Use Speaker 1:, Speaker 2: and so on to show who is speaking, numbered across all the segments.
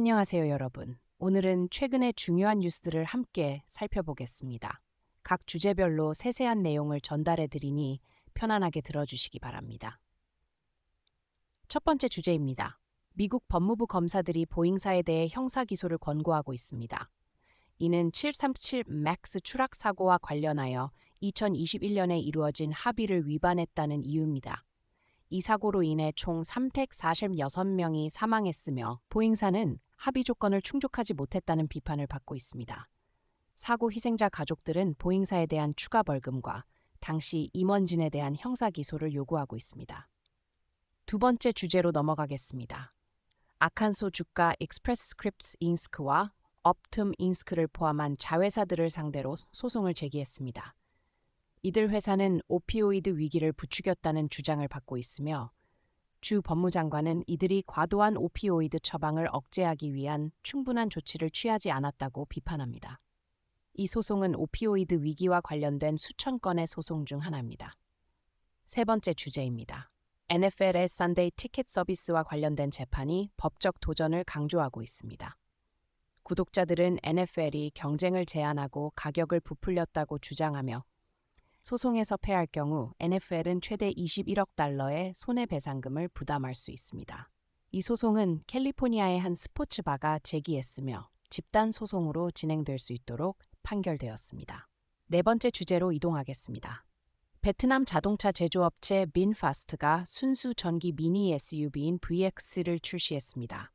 Speaker 1: 안녕하세요, 여러분. 오늘은 최근의 중요한 뉴스들을 함께 살펴보겠습니다. 각 주제별로 세세한 내용을 전달해 드리니 편안하게 들어주시기 바랍니다. 첫 번째 주제입니다. 미국 법무부 검사들이 보잉사에 대해 형사 기소를 권고하고 있습니다. 이는 737 맥스 추락 사고와 관련하여 2021년에 이루어진 합의를 위반했다는 이유입니다. 이 사고로 인해 총 346명이 사망했으며 보잉사는 합의 조건을 충족하지 못했다는 비판을 받고 있습니다. 사고 희생자 가족들은 보잉사에 대한 추가 벌금과 당시 임원진에 대한 형사 기소를 요구하고 있습니다. 두 번째 주제로 넘어가겠습니다. 아칸소 주가 익스프레스 스크립트 인스크와 업툼 인스크를 포함한 자회사들을 상대로 소송을 제기했습니다. 이들 회사는 오피오이드 위기를 부추겼다는 주장을 받고 있으며 주 법무장관은 이들이 과도한 오피오이드 처방을 억제하기 위한 충분한 조치를 취하지 않았다고 비판합니다. 이 소송은 오피오이드 위기와 관련된 수천 건의 소송 중 하나입니다. 세 번째 주제입니다. NFL의 썬데이 티켓 서비스와 관련된 재판이 법적 도전을 강조하고 있습니다. 구독자들은 NFL이 경쟁을 제한하고 가격을 부풀렸다고 주장하며 소송에서 패할 경우 NFL은 최대 21억 달러의 손해배상금을 부담할 수 있습니다. 이 소송은 캘리포니아의 한 스포츠바가 제기했으며 집단 소송으로 진행될 수 있도록 판결되었습니다. 네 번째 주제로 이동하겠습니다. 베트남 자동차 제조업체 빈파스트가 순수 전기 미니 SUV인 VX를 출시했습니다.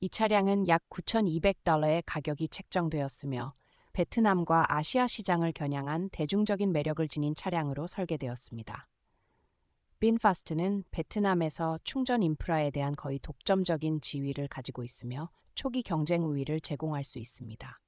Speaker 1: 이 차량은 약 9,200달러의 가격이 책정되었으며 베트남과 아시아 시장을 겨냥한 대중적인 매력을 지닌 차량으로 설계되었습니다. 빈파스트는 베트남에서 충전 인프라에 대한 거의 독점적인 지위를 가지고 있으며 초기 경쟁 우위를 제공할 수 있습니다.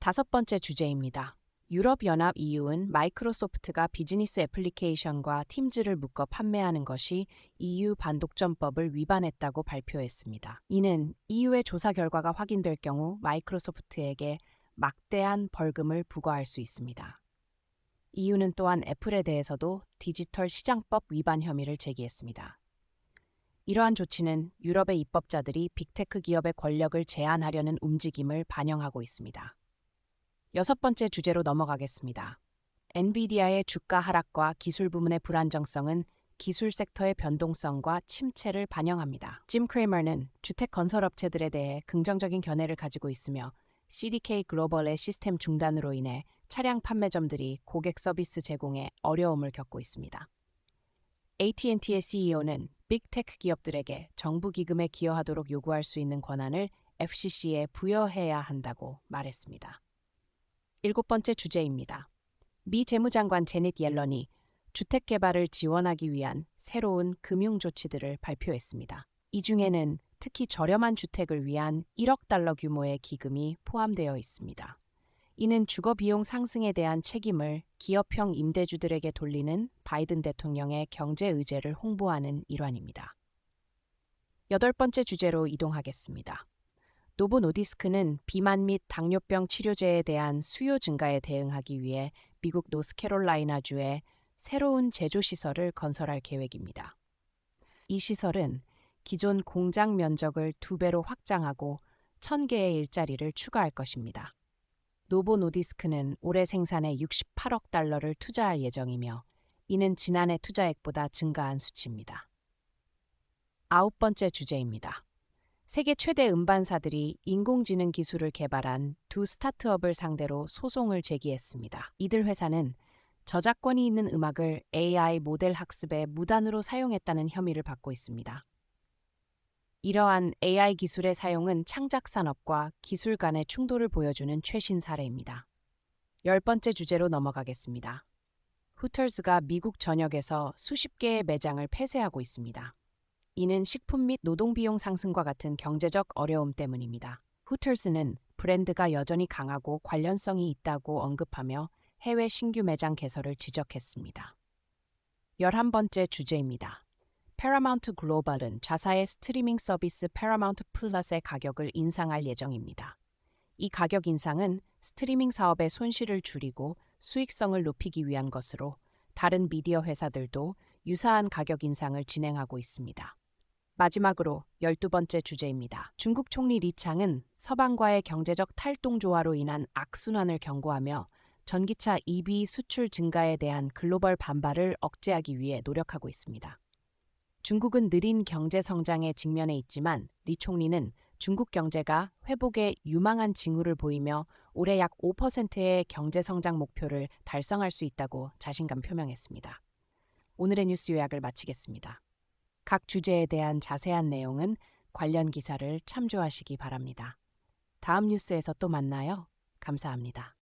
Speaker 1: 다섯 번째 주제입니다. 유럽연합 EU는 마이크로소프트가 비즈니스 애플리케이션과 팀즈를 묶어 판매하는 것이 EU 반독점법을 위반했다고 발표했습니다. 이는 EU의 조사 결과가 확인될 경우 마이크로소프트에게 막대한 벌금을 부과할 수 있습니다. EU는 또한 애플에 대해서도 디지털 시장법 위반 혐의를 제기했습니다. 이러한 조치는 유럽의 입법자들이 빅테크 기업의 권력을 제한하려는 움직임을 반영하고 있습니다. 여섯 번째 주제로 넘어가겠습니다. 엔비디아의 주가 하락과 기술 부문의 불안정성은 기술 섹터의 변동성과 침체를 반영합니다. 짐 크레머는 주택 건설 업체들에 대해 긍정적인 견해를 가지고 있으며 CDK 글로벌의 시스템 중단으로 인해 차량 판매점들이 고객 서비스 제공에 어려움을 겪고 있습니다. AT&T의 CEO는 빅테크 기업들에게 정부 기금에 기여하도록 요구할 수 있는 권한을 FCC에 부여해야 한다고 말했습니다. 일곱 번째 주제입니다. 미 재무장관 제닛 옐런이 주택 개발을 지원하기 위한 새로운 금융 조치들을 발표했습니다. 이 중에는 특히 저렴한 주택을 위한 1억 달러 규모의 기금이 포함되어 있습니다. 이는 주거 비용 상승에 대한 책임을 기업형 임대주들에게 돌리는 바이든 대통령의 경제 의제를 홍보하는 일환입니다. 여덟 번째 주제로 이동하겠습니다. 노보 노디스크는 비만 및 당뇨병 치료제에 대한 수요 증가에 대응하기 위해 미국 노스캐롤라이나주에 새로운 제조 시설을 건설할 계획입니다. 이 시설은 기존 공장 면적을 두 배로 확장하고 1000개의 일자리를 추가할 것입니다. 노보 노디스크는 올해 생산에 68억 달러를 투자할 예정이며 이는 지난해 투자액보다 증가한 수치입니다. 아홉 번째 주제입니다. 세계 최대 음반사들이 인공지능 기술을 개발한 두 스타트업을 상대로 소송을 제기했습니다. 이들 회사는 저작권이 있는 음악을 AI 모델 학습에 무단으로 사용했다는 혐의를 받고 있습니다. 이러한 AI 기술의 사용은 창작 산업과 기술 간의 충돌을 보여주는 최신 사례입니다. 열 번째 주제로 넘어가겠습니다. 후터스가 미국 전역에서 수십 개의 매장을 폐쇄하고 있습니다. 이는 식품 및 노동 비용 상승과 같은 경제적 어려움 때문입니다. 후터스는 브랜드가 여전히 강하고 관련성이 있다고 언급하며 해외 신규 매장 개설을 지적했습니다. 11번째 주제입니다. 패러마운트 글로벌은 자사의 스트리밍 서비스 패러마운트 플러스의 가격을 인상할 예정입니다. 이 가격 인상은 스트리밍 사업의 손실을 줄이고 수익성을 높이기 위한 것으로 다른 미디어 회사들도 유사한 가격 인상을 진행하고 있습니다. 마지막으로 열두 번째 주제입니다. 중국 총리 리창은 서방과의 경제적 탈동조화로 인한 악순환을 경고하며 전기차 EV 수출 증가에 대한 글로벌 반발을 억제하기 위해 노력하고 있습니다. 중국은 느린 경제 성장에 직면해 있지만 리 총리는 중국 경제가 회복에 유망한 징후를 보이며 올해 약 5%의 경제 성장 목표를 달성할 수 있다고 자신감 표명했습니다. 오늘의 뉴스 요약을 마치겠습니다. 각 주제에 대한 자세한 내용은 관련 기사를 참조하시기 바랍니다. 다음 뉴스에서 또 만나요. 감사합니다.